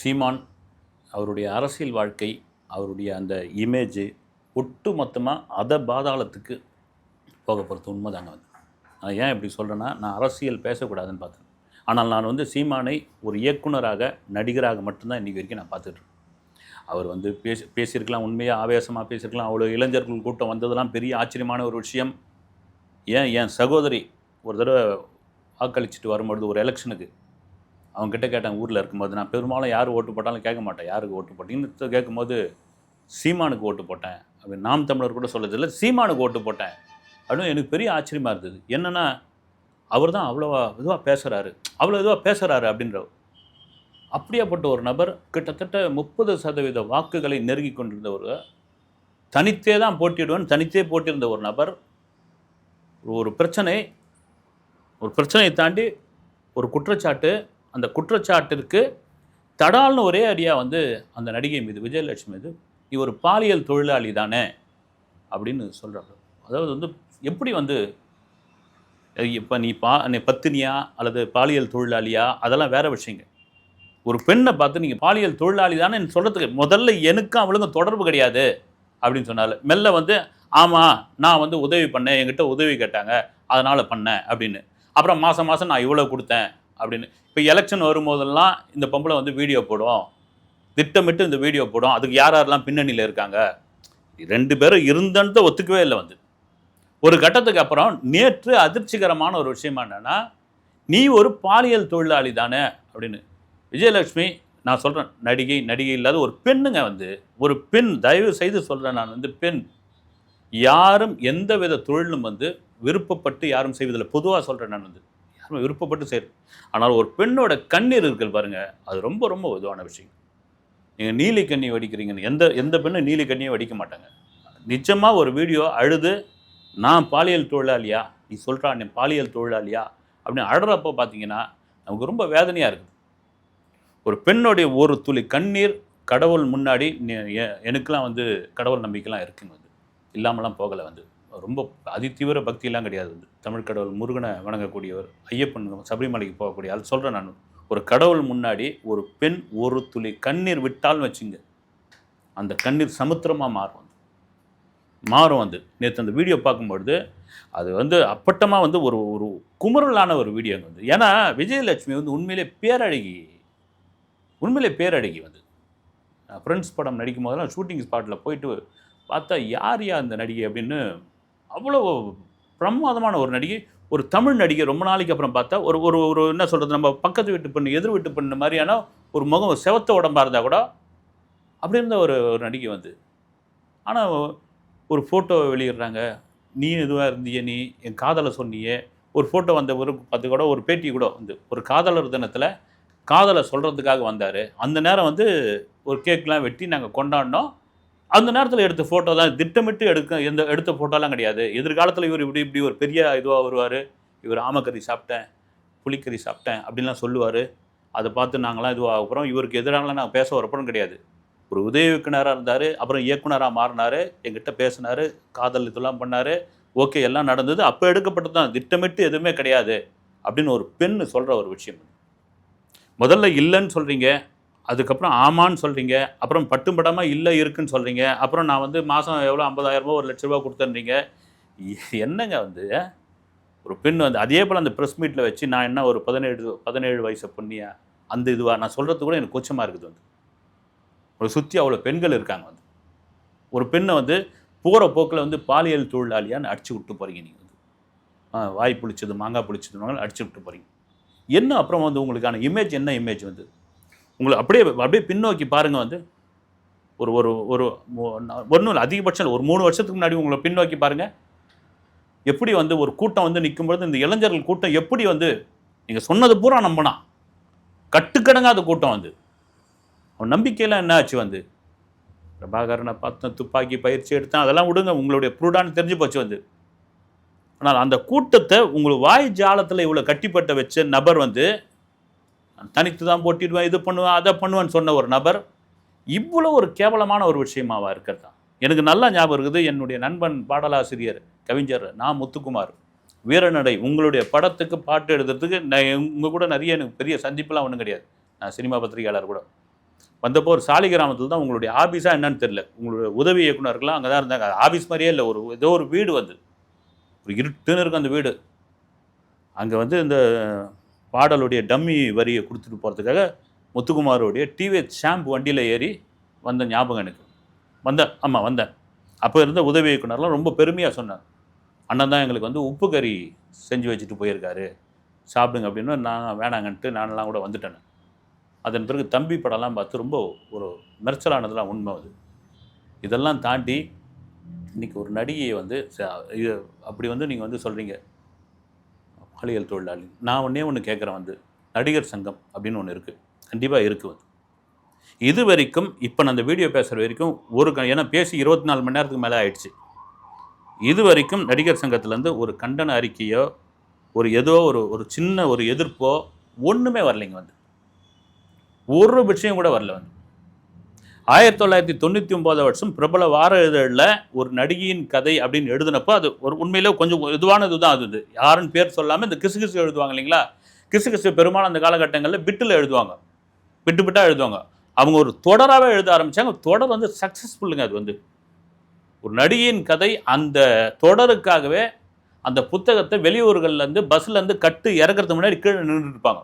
சீமான் அவருடைய அரசியல் வாழ்க்கை அவருடைய அந்த இமேஜு ஒட்டு மொத்தமாக அத பாதாளத்துக்கு போக போகிறது உண்மைதாங்க வந்து. நான் ஏன் இப்படி சொல்கிறேன்னா நான் அரசியல் பேசக்கூடாதுன்னு பார்த்தேன். ஆனால் நான் வந்து சீமானை ஒரு இயக்குனராக நடிகராக மட்டும்தான் இன்றைக்கி வரைக்கும் நான் பார்த்துட்ருக்கேன் அவர் வந்து பேசி பேசியிருக்கலாம் உண்மையாக ஆவேசமாக பேசியிருக்கலாம். அவ்வளோ இளைஞர்கள் கூட்டம் வந்ததெல்லாம் பெரிய ஆச்சரியமான ஒரு விஷயம். ஏன் என் சகோதரி ஒரு தடவை வாக்களிச்சுட்டு வரும்பொழுது ஒரு எலெக்ஷனுக்கு அவங்ககிட்ட கேட்டேன் ஊரில் இருக்கும்போது நான் பெரும்பாலும் யார் ஓட்டு போட்டாலும் கேட்க மாட்டேன். யாருக்கு ஓட்டு போட்டீங்கன்னு கேட்கும்போது சீமானுக்கு ஓட்டு போட்டேன். அப்படி நாம் தமிழர் கூட சொல்லதில்லை சீமானுக்கு ஓட்டு போட்டேன். அப்படின்னு எனக்கு பெரிய ஆச்சரியமாக இருந்தது. என்னென்னா அவர் தான் அவ்வளோவா இதுவாக பேசுகிறாரு அவ்வளோ இதுவாக பேசுகிறாரு அப்படின்ற அப்படியாப்பட்ட ஒரு நபர் கிட்டத்தட்ட முப்பது சதவீத வாக்குகளை நெருங்கி கொண்டிருந்த ஒரு தனித்தே தான் போட்டியிடுவேன் தனித்தே போட்டியிருந்த ஒரு நபர் ஒரு பிரச்சனை ஒரு பிரச்சனையை தாண்டி ஒரு குற்றச்சாட்டு அந்த குற்றச்சாட்டிற்கு தடால்னு ஒரே அடியாக வந்து அந்த நடிகை மீது விஜயலட்சுமி மீது இவர் பாலியல் தொழிலாளி தானே? அப்படின்னு சொல்கிறாங்க அதாவது வந்து எப்படி வந்து இப்போ நீ பா நீ பத்தினியா அல்லது பாலியல் தொழிலாளியா? அதெல்லாம் வேற விஷயங்க ஒரு பெண்ணை பார்த்து நீங்கள் பாலியல் தொழிலாளி தானே சொல்கிறதுக்கு முதல்ல எனக்கும் அவளுங்க தொடர்பு கிடையாது அப்படின்னு சொன்னால. மெல்ல வந்து ஆமாம் நான் வந்து உதவி பண்ணேன். என்கிட்ட உதவி கேட்டாங்க. அதனால் பண்ணேன் அப்படின்னு. அப்புறம் மாதம் மாதம் நான் இவ்வளோ கொடுத்தேன். அப்படின்னு. இப்போ எலெக்ஷன் வரும்போதெல்லாம் இந்த பொம்பளை வந்து வீடியோ போடும் திட்டமிட்டு இந்த வீடியோ போடும் அதுக்கு யார் யாரெல்லாம் பின்னணியில் இருக்காங்க? ரெண்டு பேரும் இருந்தன்ட்டு ஒத்துக்கவே இல்லை வந்து. ஒரு கட்டத்துக்கு அப்புறம் நேற்று அதிர்ச்சிகரமான ஒரு விஷயம் என்னென்னா நீ ஒரு பாலியல் தொழிலாளி தானே அப்படின்னு. விஜயலட்சுமி நான் சொல்கிறேன் நடிகை நடிகை இல்லாத ஒரு பெண்ணுங்க வந்து ஒரு பெண் தயவு செய்து சொல்கிறேன் நான் வந்து பெண். யாரும் எந்த வித தொழிலும் வந்து விருப்பப்பட்டு யாரும் செய்வதில்லை. பொதுவாக சொல்கிறேன் நான் வந்து. யாரும் விருப்பப்பட்டு செய்யும் ஆனால் ஒரு பெண்ணோட கண்ணீர் இருக்குது பாருங்கள் அது ரொம்ப ரொம்ப இதுவான விஷயம். நீங்கள் நீலி கண்ணி வடிக்கிறீங்கன்னு எந்த எந்த பெண்ணும் நீலி கண்ணியை வடிக்க மாட்டாங்க. நிச்சயமாக ஒரு வீடியோ அழுது நான் பாலியல் தொழிலாளியா? நீ சொல்கிறா நீ பாலியல் தொழிலாளியா? அப்படின்னு அழுறப்போ பார்த்தீங்கன்னா நமக்கு ரொம்ப வேதனையாக இருக்குது. ஒரு பெண்ணுடைய ஒரு துளி கண்ணீர் கடவுள் முன்னாடி எனக்கெலாம் வந்து கடவுள் நம்பிக்கைலாம் இருக்குங்க வந்து இல்லாமலாம் போகலை வந்து. ரொம்ப அதிதீவிர பக்தியெல்லாம் கிடையாது. வந்து தமிழ் கடவுள் முருகனை வணங்கக்கூடியவர் ஐயப்பன் சபரிமலைக்கு போகக்கூடிய அது சொல்கிறேன் நான். ஒரு கடவுள் முன்னாடி ஒரு பெண் ஒரு துளி கண்ணீர் விட்டால்னு வச்சுங்க. அந்த கண்ணீர் சமுத்திரமாக மாறும் அது. மாறும் அது. நேற்று அந்த வீடியோ பார்க்கும்பொழுது அது வந்து அப்பட்டமாக வந்து ஒரு ஒரு குமுறலான ஒரு வீடியோங்க வந்து. ஏன்னா விஜயலட்சுமி வந்து உண்மையிலே பேரழகி. உண்மையிலே பேரழகி வந்து. ஃப்ரெண்ட்ஸ் படம் நடிக்கும் போதெல்லாம் ஷூட்டிங் ஸ்பாட்டில் போயிட்டு பார்த்தா யார் யா அந்த நடிகை அப்படின்னு அவ்வளோ பிரமாதமான ஒரு நடிகை ஒரு தமிழ் நடிகை ரொம்ப நாளைக்கு அப்புறம் பார்த்தா ஒரு ஒரு ஒரு என்ன சொல்கிறது நம்ம பக்கத்து வீட்டு பெண்ணு எதிர் வீட்டு பெண்ணு மாதிரியான ஒரு முகம் செவத்த உடம்பாக இருந்தால் கூட அப்படி இருந்த ஒரு ஒரு நடிகை வந்து. ஆனால் ஒரு ஃபோட்டோ வெளியிடுறாங்க. நீ இதுவாக இருந்தியே நீ என் காதலை சொன்னியே. ஒரு ஃபோட்டோ வந்த ஒரு பார்த்து கூட ஒரு பேட்டி கூட வந்து ஒரு காதலர் தினத்தில் காதலை சொல்கிறதுக்காக வந்தார். அந்த நேரம் வந்து ஒரு கேக்லாம் வெட்டி நாங்கள் கொண்டாடினோம். அந்த நேரத்தில் எடுத்த ஃபோட்டோ தான். திட்டமிட்டு எடுக்க எந்த எடுத்த ஃபோட்டோலாம் கிடையாது. எதிர்காலத்தில் இவர் இப்படி இப்படி ஒரு பெரிய இதுவாக வருவார். இவர் ஆமக்கறி சாப்பிட்டேன் புளிக்கறி சாப்பிட்டேன் அப்படின்லாம் சொல்லுவார். அதை பார்த்து நாங்களாம் இதுவாக அப்புறம் இவருக்கு எதிரான நாங்கள் பேச வரப்படும் கிடையாது. ஒரு உதவி இயக்குனராக இருந்தார் அப்புறம் இயக்குனராக மாறினார் எங்கிட்ட பேசினார் காதல் இதெல்லாம் பண்ணார். ஓகே எல்லாம் நடந்தது. அப்போ எடுக்கப்பட்டது தான். திட்டமிட்டு எதுவுமே கிடையாது. அப்படின்னு ஒரு பெண் சொல்கிற ஒரு விஷயம். முதல்ல இல்லைன்னு சொல்கிறீங்க அதுக்கப்புறம் ஆமான்னு சொல்கிறீங்க அப்புறம் பட்டும் படமாக இல்லை இருக்குன்னு சொல்கிறீங்க அப்புறம் நான் வந்து மாதம் எவ்வளோ ஐம்பதாயிரரூபா ஒரு லட்ச ரூபா கொடுத்துன்றீங்க. என்னங்க வந்து? ஒரு பெண் வந்து அதே போல் அந்த ப்ரெஸ் மீட்டில் வச்சு நான் என்ன ஒரு பதினேழு பதினேழு வயசு பொண்ணியா? அந்த இதுவாக நான் சொல்கிறது கூட எனக்கு கூச்சமாக இருக்குது வந்து. ஒரு சுற்றி அவ்வளோ பெண்கள் இருக்காங்க வந்து. ஒரு பெண்ணை வந்து போகிற போக்கில் வந்து பாலியல் தொழிலாளியான்னு அடிச்சு விட்டு போகிறீங்க நீங்கள் வந்து. வாய் புளிச்சது மாங்காய் புளிச்சதுனால அடிச்சு விட்டு போகிறீங்க என்ன அப்புறம் வந்து உங்களுக்கான இமேஜ் என்ன இமேஜ் வந்து? உங்களை அப்படியே அப்படியே பின்னோக்கி பாருங்கள் வந்து. ஒரு ஒரு ஒரு ஒன்றும் இல்லை அதிகபட்சம் ஒரு மூணு வருஷத்துக்கு முன்னாடி உங்களை பின்னோக்கி பாருங்கள் எப்படி வந்து ஒரு கூட்டம் வந்து நிற்கும்பொழுது இந்த இளைஞர்கள் கூட்டம் எப்படி வந்து நீங்கள் சொன்னது பூரா நம்பினா. கட்டுக்கடங்காத கூட்டம் வந்து. அவன் நம்பிக்கையெல்லாம் என்ன ஆச்சு வந்து? பிரபாகரனை பார்த்தேன் துப்பாக்கி பயிற்சி எடுத்தேன் அதெல்லாம் விடுங்க உங்களுடைய ப்ரூடான்னு தெரிஞ்சு போச்சு வந்து. ஆனால் அந்த கூட்டத்தை உங்கள் வாய் ஜாலத்தில் இவ்வளோ கட்டிப்பட்ட வச்ச நபர் வந்து தனித்து தான் போட்டிடுவேன் இது பண்ணுவேன் அதை பண்ணுவேன்னு சொன்ன ஒரு நபர் இவ்வளோ ஒரு கேவலமான ஒரு விஷயமாவா இருக்கிறது? தான் எனக்கு நல்லா ஞாபகம் இருக்குது என்னுடைய நண்பன் பாடலாசிரியர் கவிஞர் நான் முத்துக்குமார். வீரநடை உங்களுடைய படத்துக்கு பாட்டு எழுதுறதுக்கு நான் உங்கள் கூட நிறைய எனக்கு பெரிய சந்திப்புலாம் ஒன்றும் கிடையாது. நான் சினிமா பத்திரிகையாளர் கூட. வந்தப்போ ஒரு சாலி கிராமத்தில் தான் உங்களுடைய ஆஃபீஸாக என்னன்னு தெரியல. உங்களுடைய உதவி இயக்குனர்கள்லாம் அங்கே தான் இருந்தாங்க. ஆஃபீஸ் மாதிரியே இல்லை ஒரு ஏதோ ஒரு வீடு வந்து. ஒரு இருட்டுன்னு இருக்கும் அந்த வீடு. அங்கே வந்து இந்த பாடலுடைய டம்மி வரியை கொடுத்துட்டு போகிறதுக்காக முத்துக்குமாரோடைய டிவிஎஸ் ஷாம்பு வண்டியில் ஏறி வந்த ஞாபகம் எனக்கு. வந்தேன் ஆமாம் வந்தேன் அப்போ இருந்த உதவி இயக்குனர்லாம் ரொம்ப பெருமையாக சொன்னார். அண்ணன் தான் எங்களுக்கு வந்து உப்பு கறி செஞ்சு வச்சுட்டு போயிருக்காரு. சாப்பிடுங்க அப்படின்னு நான் வேணாங்கன்ட்டு நானெல்லாம் கூட வந்துட்டேன் அதன் பிறகு தம்பி படம்லாம் பார்த்து ரொம்ப ஒரு மெர்ச்சலானதெல்லாம் உண்மை அது. இதெல்லாம் தாண்டி இன்னைக்கு ஒரு நடிகையை வந்து ச- அப்படி வந்து நீங்கள் வந்து சொல்கிறீங்க பாலியல் தொழிலாளி. நான் ஒன்றே ஒன்று கேட்குறேன் வந்து. நடிகர் சங்கம் அப்படின்னு ஒன்று இருக்குது கண்டிப்பாக இருக்குது வந்து. இது வரைக்கும் இப்போ நான் அந்த வீடியோ பேசுகிற வரைக்கும் ஒரு க ஏன்னா பேசி இருபத்தி நாலு மணி நேரத்துக்கு மேலே ஆயிடுச்சு. இது வரைக்கும் நடிகர் சங்கத்துலேருந்து ஒரு கண்டன அறிக்கையோ ஒரு ஏதோ ஒரு ஒரு சின்ன ஒரு எதிர்ப்போ ஒன்றுமே வரலைங்க வந்து. ஒரு விஷயம் கூட வரல வந்து. ஆயிரத்தி தொள்ளாயிரத்தி தொண்ணூற்றி ஒம்பது வருஷம் பிரபல வார இதழில் ஒரு நடிகையின் கதை அப்படின்னு எழுதினப்போ அது ஒரு உண்மையிலே கொஞ்சம் இதுவானது தான் அது. இது யாருன்னு பேர் சொல்லாமல் இந்த கிசு கிசு எழுதுவாங்க இல்லைங்களா? கிசு கிசு பெரும்பாலும் அந்த காலகட்டங்களில் பிட்டில் எழுதுவாங்க. பிட்டு பிட்டாக எழுதுவாங்க. அவங்க ஒரு தொடராகவே எழுத ஆரம்பித்தாங்க தொடர் வந்து சக்ஸஸ்ஃபுல்லுங்க அது வந்து. ஒரு நடிகையின் கதை அந்த தொடருக்காகவே அந்த புத்தகத்தை வெளியூர்கள்லேருந்து பஸ்லேருந்து கட்டு இறக்கறதுக்கு முன்னாடி கீழே நின்றுட்டு இருப்பாங்க.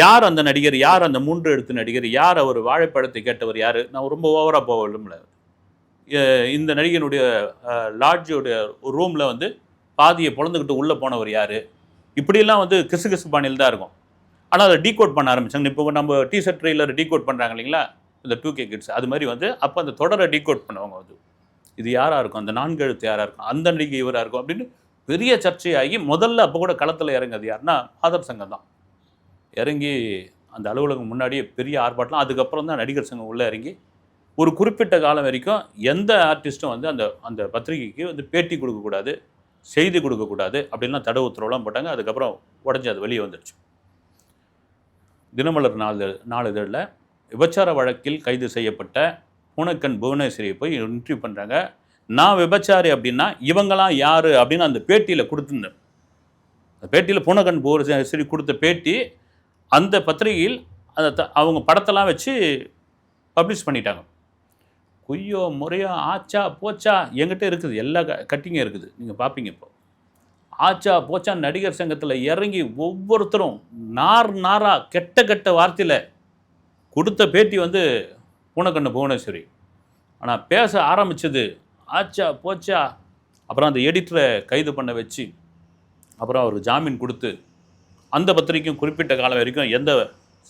யார் அந்த நடிகர்? யார் அந்த மூன்று எழுத்து நடிகர்? யார் அவர் வாழைப்பழத்தை கேட்டவர் யார்? நான் ரொம்ப ஓவராக போக விரும்பல. இந்த நடிகனுடைய லாட்ஜோடைய ரூமில் வந்து பாதியை பிறந்துக்கிட்டு உள்ளே போனவர் யார்? இப்படியெல்லாம் வந்து கிசு கிசு பாணியில் தான் இருக்கும். ஆனால் அதை டீகோட் பண்ண ஆரம்பிச்சாங்க. இப்போ நம்ம டிஷர்ட் ட்ரெயிலர் டீகோட் பண்ணுறாங்க இல்லைங்களா? இந்த டூ கே கிட்ஸ் அது மாதிரி வந்து அப்போ அந்த தொடரை டீகோட் பண்ணுவாங்க அது. இது யாராக இருக்கும்? அந்த நான்கு எழுத்து யாராக இருக்கும்? அந்த நடிகை இவராக இருக்கும்? அப்படின்னு பெரிய சர்ச்சையாகி முதல்ல அப்போ கூட களத்தில் இறங்குது யாருன்னா ஆதர் சங்கம் தான் இறங்கி அந்த அலுவலகம் முன்னாடியே பெரிய ஆர்ப்பாட்டம் அதுக்கப்புறம் தான் நடிகர் சங்கம் உள்ளே இறங்கி ஒரு குறிப்பிட்ட காலம் வரைக்கும் எந்த ஆர்டிஸ்ட்டும் வந்து அந்த அந்த பத்திரிகைக்கு வந்து பேட்டி கொடுக்கக்கூடாது செய்தி கொடுக்கக்கூடாது அப்படின்லாம் தடை உத்தரவுலாம் போட்டாங்க. அதுக்கப்புறம் உடஞ்சி அது வெளியே வந்துடுச்சு தினமலர் நாளிதழ் நாளிதழில் விபச்சார வழக்கில் கைது செய்யப்பட்ட பூனக்கன் புவனேஸ்வரியை போய் இன்டர்வியூ பண்ணுறாங்க நான் விபச்சாரி அப்படின்னா இவங்களாம் யார் அப்படின்னு அந்த பேட்டியில் கொடுத்துருந்தேன். அந்த பேட்டியில் பூனக்கன் புவனேஸ்வரி கொடுத்த பேட்டி அந்த பத்திரிகையில் அந்த த- அவங்க படத்தெல்லாம் வச்சு பப்ளிஷ் பண்ணிட்டாங்க. குய்யோ முறையோ ஆச்சா போச்சா எங்கிட்ட இருக்குது. எல்லா கட்டிங்கும் இருக்குது. நீங்கள் பார்ப்பீங்க இப்போ. ஆச்சா போச்சா நடிகர் சங்கத்தில் இறங்கி ஒவ்வொருத்தரும் நார் நாரா கெட்ட கெட்ட வார்த்தையில் கொடுத்த பேட்டி வந்து பூனக்கண்ணு புவனேஸ்வரி. ஆனால் பேச ஆரம்பிச்சது ஆச்சா போச்சா அப்புறம் அந்த எடிட்டரை கைது பண்ண வச்சு அப்புறம் அவருக்கு ஜாமீன் கொடுத்து அந்த பத்திரிக்கையும் குறிப்பிட்ட காலம் வரைக்கும் எந்த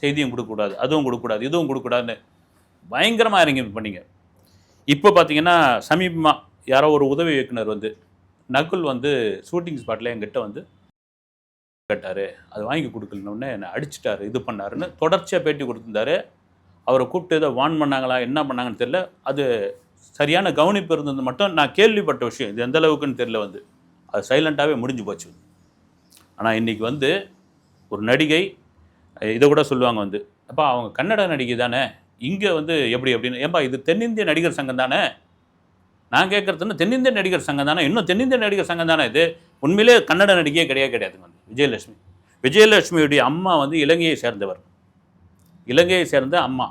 செய்தியும் கொடுக்கக்கூடாது அதுவும் கொடுக்கக்கூடாது இதுவும் கொடுக்கக்கூடாதுன்னு பயங்கரமாக இறங்கி பண்ணிங்க இப்போ பார்த்தீங்கன்னா சமீபமாக யாரோ ஒரு உதவி இயக்குனர் வந்து நகுல் வந்து ஷூட்டிங் ஸ்பாட்டில் என்கிட்ட வந்து கேட்டார் அது வாங்கி கொடுக்கலனோடனே என்னை அடிச்சிட்டாரு இது பண்ணாருன்னு தொடர்ச்சியாக பேட்டி கொடுத்துருந்தாரு. அவரை கூப்பிட்டு ஏதோ வான் பண்ணாங்களா என்ன பண்ணாங்கன்னு தெரியல. அது சரியான கவனிப்பு இருந்தது மட்டும் நான் கேள்விப்பட்ட விஷயம் இது எந்த அளவுக்குன்னு தெரியல வந்து. அது சைலண்ட்டாகவே முடிஞ்சு போச்சு. ஆனால் இன்றைக்கி வந்து ஒரு நடிகை இதை கூட சொல்லுவாங்க வந்து அப்பா அவங்க கன்னட நடிகை தானே இங்கே வந்து எப்படி அப்படின்னு? ஏன்பா இது தென்னிந்திய நடிகர் சங்கம் தானே? நான் கேட்குறதுன்னு தென்னிந்திய நடிகர் சங்கம் தானே? இன்னும் தென்னிந்திய நடிகர் சங்கம் தானே இது? உண்மையிலே கன்னட நடிகையே கிடையாது கிடையாதுங்க வந்து விஜயலட்சுமி. விஜயலட்சுமியுடைய அம்மா வந்து இலங்கையை சேர்ந்தவர். இலங்கையை சேர்ந்த அம்மா.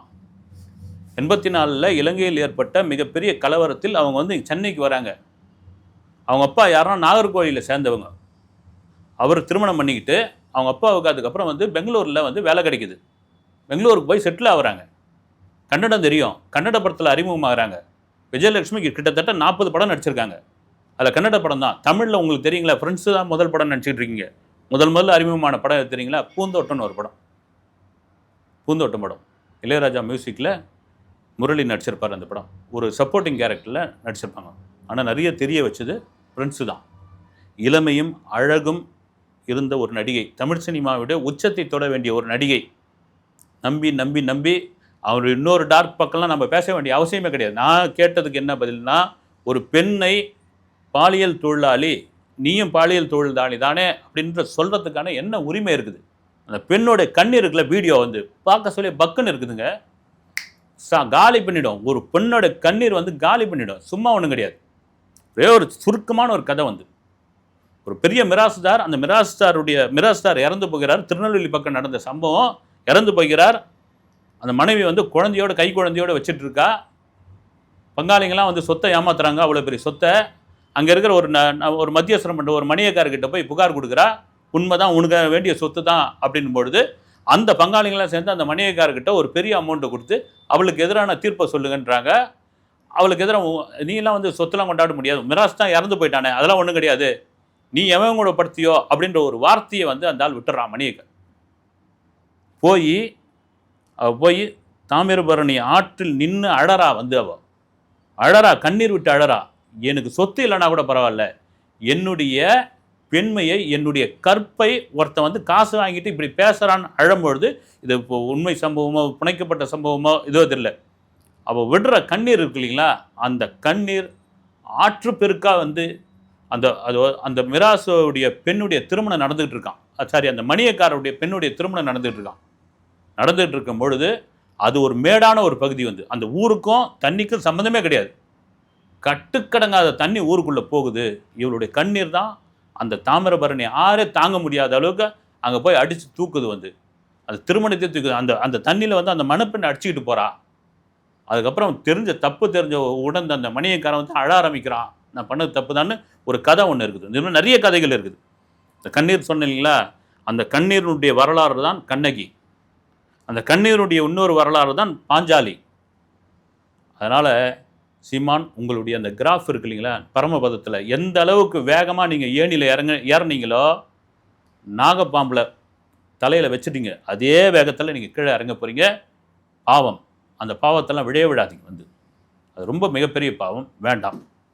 எண்பத்தி நாலில் இலங்கையில் ஏற்பட்ட மிகப்பெரிய கலவரத்தில் அவங்க வந்து சென்னைக்கு வராங்க. அவங்க அப்பா யாருன்னா நாகர்கோவிலில் சேர்ந்தவங்க. அவர் திருமணம் பண்ணிக்கிட்டு அவங்க அப்பாவுக்கு அதுக்கப்புறம் வந்து பெங்களூரில் வந்து வேலை கிடைக்குது. பெங்களூருக்கு போய் செட்டில் ஆகுறாங்க. கன்னடம் தெரியும். கன்னட படத்தில் அறிமுகமாகறாங்க. விஜயலட்சுமிக்கு கிட்டத்தட்ட நாற்பது படம் நடிச்சிருக்காங்க. அதில் கன்னட படம் தான். தமிழில் உங்களுக்கு தெரியுங்களா? ஃப்ரெண்ட்ஸு தான் முதல் படம் நடிச்சிட்டு இருக்கீங்க. முதல் முதல்ல அறிமுகமான படம் எது தெரியுங்களா? பூந்தோட்டம்னு ஒரு படம். பூந்தோட்டம் படம். இளையராஜா மியூசிக்கில் முரளி நடிச்சிருப்பார் அந்த படம். ஒரு சப்போர்ட்டிங் கேரக்டரில் நடிச்சிருப்பாங்க. ஆனால் நிறைய தெரிய வச்சது ஃப்ரெண்ட்ஸு தான். இளமையும் அழகும் இருந்த ஒரு நடிகை. தமிழ் சினிமாவிட உச்சத்தை தொட வேண்டிய ஒரு நடிகை. நம்பி நம்பி நம்பி அவர் இன்னொரு டார்க் பக்கம்லாம் நம்ம பேச வேண்டிய அவசியமே கிடையாது. நான் கேட்டதுக்கு என்ன பதில்னா ஒரு பெண்ணை பாலியல் தொழிலாளி நீயும் பாலியல் தொழிலாளி தானே அப்படின்ற சொல்கிறதுக்கான என்ன உரிமை இருக்குது? அந்த பெண்ணோட கண் இருக்குல்ல வீடியோ வந்து பார்க்க சொல்லி பக்குன்னு இருக்குதுங்க. சா காலி பண்ணிடும். ஒரு பெண்ணோட கண்ணீர் வந்து காலி பண்ணிடும். சும்மா ஒன்றும் கிடையாது. ஒரே ஒரு சுருக்கமான ஒரு கதை வந்து. ஒரு பெரிய மிராசுதார் அந்த மிராசுதாருடைய மிராசுதார் இறந்து போகிறார். திருநெல்வேலி பக்கம் நடந்த சம்பவம் இறந்து போகிறார். அந்த மனைவி வந்து குழந்தையோட கை குழந்தையோட வச்சுட்டு இருக்கா பங்காளிங்கெல்லாம் வந்து சொத்தை ஏமாத்துறாங்க அவ்வளோ பெரிய சொத்தை. அங்கே இருக்கிற ஒரு ந- ந- ஒரு மத்தியஸ்தரம் பண்ணுற ஒரு மணியக்காரர்கிட்ட போய் புகார் கொடுக்குறா. உண்மை தான் உனக்கு வேண்டிய சொத்து தான் அப்படின் பொழுது அந்த பங்காளிங்களாம் சேர்ந்து அந்த மணியக்காரர்கிட்ட ஒரு பெரிய அமௌண்ட்டை கொடுத்து அவளுக்கு எதிரான தீர்ப்பை சொல்லுங்கன்றாங்க. அவளுக்கு எதிராக உ- எல்லாம் வந்து சொத்துலாம் கொண்டாட முடியாது. மிராஸ் தான் இறந்து போயிட்டானே அதெல்லாம் ஒன்றும் கிடையாது. நீ எவன் கூட படுத்தியோ அப்படின்ற ஒரு வார்த்தையை வந்து அந்த ஆள் விட்டுறான் மணியக்கர். போய் அவ போய் தாமிரபரணி ஆற்றில் நின்று அழறா வந்து அவ. அழறா கண்ணீர் விட்டு அழறா. எனக்கு சொத்து இல்லைன்னா கூட பரவாயில்ல. என்னுடைய பெண்மையை என்னுடைய கற்பை ஒருத்தன் வந்து காசு வாங்கிட்டு இப்படி பேசுகிறான்னு அழும்பொழுது இது இப்போ உண்மை சம்பவமோ புனைக்கப்பட்ட சம்பவமோ இதோ தெரியல. அவள் விடுற கண்ணீர் இருக்கு இல்லைங்களா? அந்த கண்ணீர் ஆற்று வந்து அந்த அது அந்த மிராசுடைய பெண்ணுடைய திருமணம் நடந்துகிட்டு இருக்கான். சாரி அந்த மணியக்காரருடைய பெண்ணுடைய திருமணம் நடந்துகிட்டு இருக்கான். நடந்துகிட்டு இருக்கும் பொழுது அது ஒரு மேடான ஒரு பகுதி வந்து. அந்த ஊருக்கும் தண்ணிக்கும் சம்மந்தமே கிடையாது. கட்டுக்கடங்காத தண்ணி ஊருக்குள்ளே போகுது. இவளுடைய கண்ணீர் தான் அந்த தாமிரபரணி ஆறே தாங்க முடியாத அளவுக்கு அங்கே போய் அடித்து தூக்குது வந்து. அது திருமணத்தை தூக்குது. அந்த அந்த தண்ணியில் வந்து அந்த மணப்பெண்ணை அடிச்சுக்கிட்டு போகிறா அதுக்கப்புறம் தெரிஞ்ச தப்பு தெரிஞ்ச உடனே அந்த மணியக்காரன் வந்து அழ ஆரம்பிக்கிறான். நான் பண்ணது தப்பு தான்னு ஒரு கதை ஒன்று இருக்குது. இந்த மாதிரி நிறைய கதைகள் இருக்குது. இந்த கண்ணீர் சொன்னேன் இல்லைங்களா? அந்த கண்ணீருடைய வரலாறு தான் கண்ணகி. அந்த கண்ணீருடைய இன்னொரு வரலாறு தான் பாஞ்சாலி. அதனால் சீமான் உங்களுடைய அந்த கிராஃப் இருக்கு இல்லைங்களா? பரமபதத்தில் எந்த அளவுக்கு வேகமாக நீங்கள் ஏணியில் இறங்க ஏறினீங்களோ நாகப்பாம்பில் தலையில் வச்சுட்டீங்க. அதே வேகத்தில் நீங்கள் கீழே இறங்க போகிறீங்க பாவம். அந்த பாவத்தெல்லாம் விழைய விடாதீங்க வந்து. அது ரொம்ப மிகப்பெரிய பாவம். வேண்டாம்.